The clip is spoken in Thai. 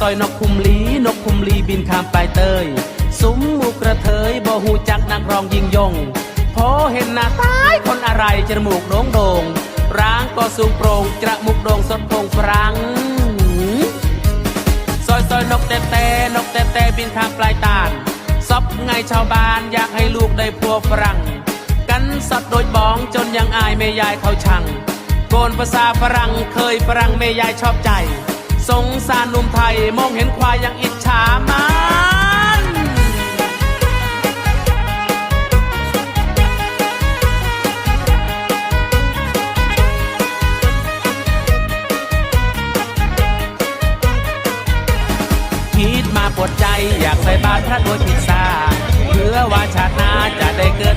ซอยนกคุมลีนกคุมลีบินข้ามปลายเตยซุ้มหมูกระเทยบ่หูจักนักร้องยิงยงพอเห็นหน้าตายคนอะไรจมูกโด่งโด่งร่างก็สูงโปร่งจมูกโด่งสดโพงฟรังซอยซอยนกแต่แต่นกแต่แต่บินข้ามปลายตาลซบไงชาวบ้านอยากให้ลูกได้พัวฝรั่ง กันสัตว์โดยบองจนยังอายแม่ยายเขาชัง โกนภาษาฝรั่งเคยฝรั่งแม่ยายชอบใจ สงสารหนุ่มไทยมองเห็นควายยังอิจฉามันคิดมาปวดใจอยากใส่บาตรพระโดยพิซซ่าเพื่อว่าชาติหน้าจะได้เกิด